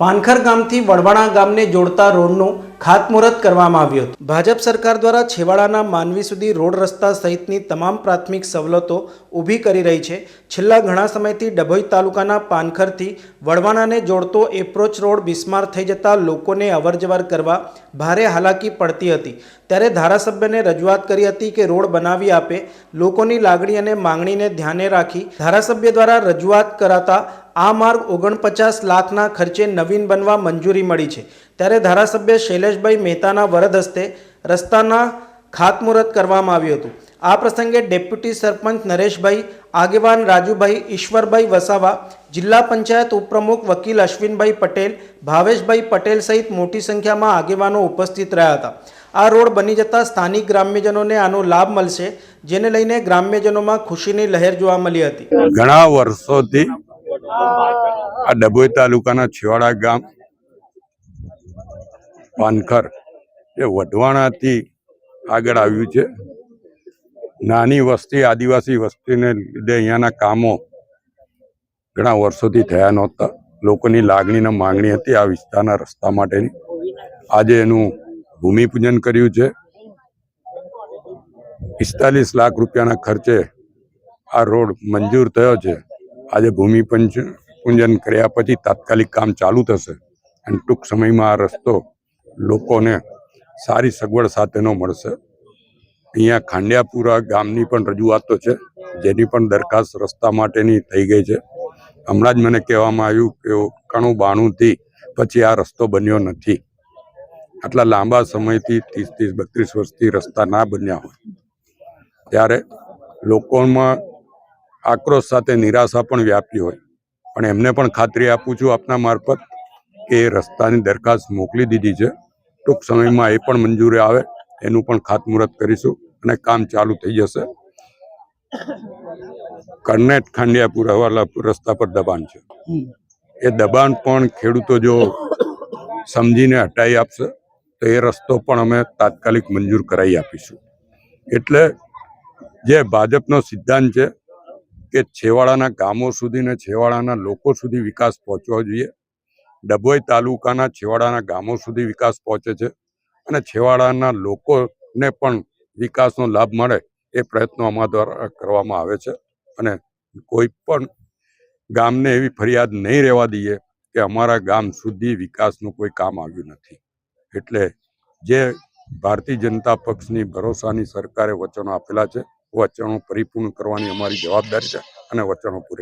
પાનખર ગામથી વડવાણા ગામને જોડતા રોડનું ખાતમુહૂર્ત કરવામાં આવ્યું હતું. ભાજપ સરકાર દ્વારા છેવાડાના માનવી સુધી રોડ રસ્તા સહિતની તમામ પ્રાથમિક સવલતો ઊભી કરી રહી છે. છેલ્લા ઘણા સમયથી ડભોઈ તાલુકાના પાનખરથી વડવાણાને જોડતો એપ્રોચ રોડ બિસ્માર થઈ જતા લોકોને અવરજવર કરવા ભારે હાલાકી પડતી હતી. ત્યારે ધારાસભ્યને રજૂઆત કરી હતી કે રોડ બનાવી આપે, લોકોની લાગણી અને માંગણીને ધ્યાને રાખી ધારાસભ્ય દ્વારા રજૂઆત કરાતા આ માર્ગ ઓગણપચાસ લાખના ખર્ચે નવીન બનવા મંજૂરી મળી છે. ત્યારે ધારાસભ્ય શૈલેષભાઈ મહેતાના વરદ હસ્તે રસ્તાના ખાતમુહૂર્ત કરવામાં આવ્યું હતું. આ પ્રસંગે ડેપ્યુટી સરપંચ નરેશભાઈ, આગેવાન રાજુભાઈ, ઈશ્વરભાઈ વસાવા, જિલ્લા પંચાયત ઉપપ્રમુખ વકીલ અશ્વિનભાઈ પટેલ, ભાવેશભાઈ પટેલ સહિત મોટી સંખ્યામાં આગેવાનો ઉપસ્થિત રહ્યા હતા. આ રોડ બની જતા સ્થાનિક ગ્રામ્યજનોને આનો લાભ મળશે, જેને લઈને ગ્રામ્યજનોમાં ખુશીની લહેર જોવા મળી હતી. ઘણા વર્ષોથી આ ડભોઈ તાલુકાના છેવાડા ગામ પાનખર, એ વઢવાણાથી આગળ આવ્યું છે. નાની વસ્તી, આદિવાસી વસ્તીને લીધે અહીંયાના કામો ઘણા વર્ષોથી થયા નહોતા. લોકોની લાગણીના માંગણી હતી આ વિસ્તારના રસ્તા માટેની. આજે એનું ભૂમિપૂજન કર્યું છે. પિસ્તાલીસ લાખ રૂપિયાના ખર્ચે આ રોડ મંજૂર થયો છે. આજે ભૂમિપંચ પૂજન કર્યા પછી તાત્કાલિક કામ ચાલુ થશે. અને ટૂંક સમયમાં આ રસ્તો લોકોને સારી સગવડ સાથેનો મળશે. અહીંયા ખાંડિયાપુરા ગામની પણ રજૂઆતો છે, જેની પણ દરખાસ્ત રસ્તા માટેની થઈ ગઈ છે. હમણાં જ મને કહેવામાં આવ્યું કે એકાણું બાણુંથી પછી આ રસ્તો બન્યો નથી. આટલા લાંબા સમયથી ત્રીસ ત્રીસ, બત્રીસ વર્ષથી રસ્તા ના બન્યા હોય. ત્યારે લોકોમાં આક્રોશ સાથે નિરાશા પણ વ્યાપી હોય. પણ એમને પણ ખાતરી આપું છું આપના મારફત કે એ રસ્તાની દરખાસ્ત મોકલી દીધી છે. ટૂંક સમયમાં એ પણ મંજૂરી આવે, એનું પણ ખાતમુહૂર્ત કરીશું અને કામ ચાલુ થઈ જશે. કર્નેટ ખાંડિયાપુર, હવાલાપુર રસ્તા પર દબાણ છે. એ દબાણ પણ ખેડૂતો જો સમજીને હટાવી આપશે, તો એ રસ્તો પણ અમે તાત્કાલિક મંજૂર કરાવી આપીશું. એટલે જે ભાજપનો સિદ્ધાંત છે કે છેવાડાના ગામો સુધી ને છેવાડાના લોકો સુધી વિકાસ પહોંચવો જોઈએ. ડભોઈ તાલુકાના છેવાડાના ગામો સુધી વિકાસ પહોંચે છે અને છેવાડાના લોકોને પણ વિકાસનો લાભ મળે એ પ્રયત્નો અમારા દ્વારા કરવામાં આવે છે. અને કોઈ પણ ગામને એવી ફરિયાદ નહીં રહેવા દઈએ કે અમારા ગામ સુધી વિકાસનું કોઈ કામ આવ્યું નથી. એટલે જે ભારતીય જનતા પક્ષની ભરોસાની સરકારે વચનો આપેલા છે વચનો પરિપૂર્ણ કરવાની અમારી જવાબદારી છે અને વચનો પૂરે